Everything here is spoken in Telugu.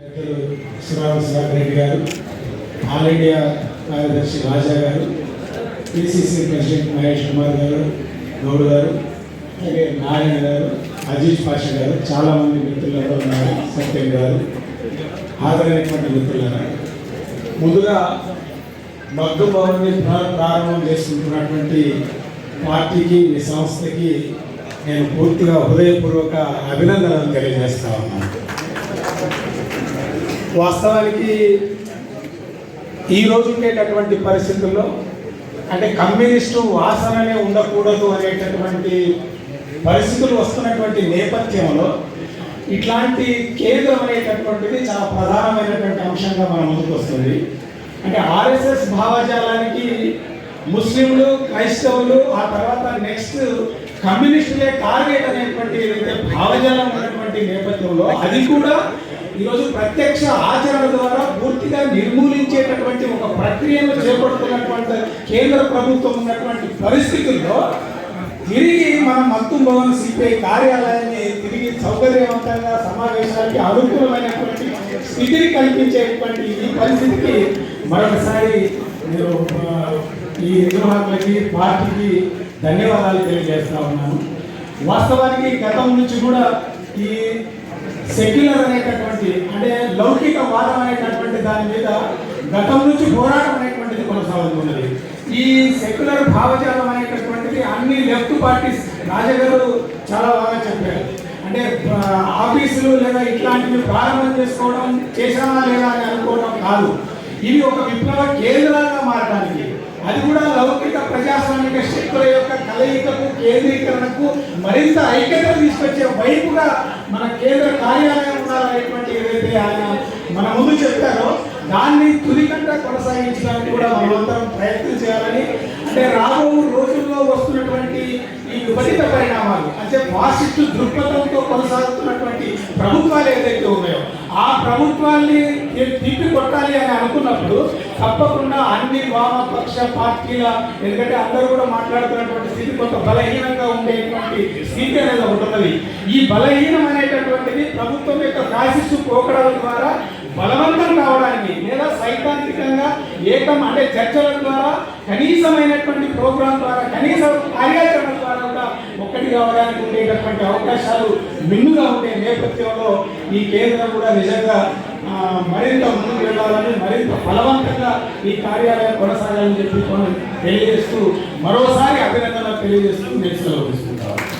సురామ సుధాకర్ రెడ్డి గారు ఆల్ ఇండియా కార్యదర్శి రాజా గారు పిసిసి ప్రెసిడెంట్ మహేష్ కుమార్ గారు గౌడ్ గారు అలాగే నారాయణ గారు అజీజ్ పాషా గారు చాలామంది మిత్రులతో ఉన్నారు సత్యం గారు హాజరైనటువంటి మిత్రులారా. ముందుగా మగ్గు భవన్ని ప్రారంభం చేసుకుంటున్నటువంటి పార్టీకి మీ సంస్థకి నేను పూర్తిగా హృదయపూర్వక అభినందనలు తెలియజేస్తా ఉన్నాను. వాస్తవానికి ఈ రోజు ఉండేటటువంటి పరిస్థితుల్లో అంటే కమ్యూనిస్టు వాసననే ఉండకూడదు అనేటటువంటి పరిస్థితులు వస్తున్నటువంటి నేపథ్యంలో ఇట్లాంటి కేంద్రం అనేటటువంటిది చాలా ప్రధానమైనటువంటి అంశంగా మన ముందుకు వస్తుంది. అంటే ఆర్ఎస్ఎస్ భావజాలానికి ముస్లింలు క్రైస్తవులు ఆ తర్వాత నెక్స్ట్ కమ్యూనిస్టులే టార్గెట్ అనేటువంటి భావజాలం ఉన్నటువంటి నేపథ్యంలో అది కూడా ఈరోజు ప్రత్యక్ష ఆచరణ ద్వారా పూర్తిగా నిర్మూలించేటటువంటి ఒక ప్రక్రియను చేపడుతున్నటువంటి కేంద్ర ప్రభుత్వం ఉన్నటువంటి పరిస్థితుల్లో తిరిగి మన మత్తు భవన్ సిపిఐ కార్యాలయాన్ని తిరిగి సౌకర్యవంతంగా సమావేశానికి అనుకూలమైనటువంటి స్థితిని కల్పించేటువంటి ఈ పరిస్థితికి మరొకసారి మీరు ఈ నిర్వాహకులకి పార్టీకి ధన్యవాదాలు తెలియజేస్తా ఉన్నాను. వాస్తవానికి గతం నుంచి కూడా ఈ సెక్యులర్ అనేటటువంటి అంటే లౌకిక వాదం అనేటటువంటి దాని మీద గతం నుంచి పోరాటం అనేటువంటిది కొనసాగుతున్నది. ఈ సెక్యులర్ భావజాలం అనేటటువంటిది అన్ని లెఫ్ట్ పార్టీస్ రాజగారు చాలా బాగా చెప్పారు. అంటే ఆఫీసులు లేదా ఇట్లాంటివి ప్రారంభం చేసుకోవడం చేశామా లేదా అని అనుకోవడం కాదు. ఇవి ఒక విప్లవ కేంద్రాలుగా మారడానికి అది కూడా లౌకిక ప్రజాస్వామిక శక్తుల యొక్క కలయికకు కేంద్రీకరణకు మరింత ఐక్యత తీసుకొచ్చే వైపుగా మన కేంద్ర కార్యాలయం ఉండాలనేటువంటి ఏదైతే ఆయన మన ముందు చెప్పారో దాన్ని తుదికంట కొనసాగించడానికి కూడా మనమంతరం ప్రయత్నం చేయాలని. అంటే రాబో రోజుల్లో వస్తున్నటువంటి ఈ విపరీత పరిణామాలు అంటే వాసిస్తు దృక్పథంతో కొనసాగుతున్నటువంటి ప్రభుత్వాలు ఏదైతే ఉన్నాయో ఆ ప్రభుత్వాన్ని తిప్పి కొట్టాలి అని అనుకున్నప్పుడు తప్పకుండా అన్ని వామపక్ష పార్టీల ఎందుకంటే అందరూ కూడా మాట్లాడుతున్నటువంటి స్థితి కొంత బలహీనంగా ఉండేటువంటి స్థితి అనేది ఒకటి ఉన్నది. ఈ బలహీనం అనేటటువంటిది ప్రభుత్వం యొక్క ఫ్యాసిస్టు పోకడాల ద్వారా బలవంతం కావడానికి లేదా సైద్ధాంతికంగా ఏకం అంటే చర్చల ద్వారా కనీసమైనటువంటి ప్రోగ్రాం ద్వారా కనీస కార్యాచరణ ద్వారా కావడానికి ఉండేటటువంటి అవకాశాలు మిన్నుగా ఉండే నేపథ్యంలో ఈ కేంద్రం కూడా నిజంగా మరింత ముందుకు వెళ్ళాలని మరింత బలవంతంగా ఈ కార్యాలయం కొనసాగాలని చెప్పి మనం తెలియజేస్తూ మరోసారి అభినందన తెలియజేస్తూ నేను సెలవు తీసుకుంటాను.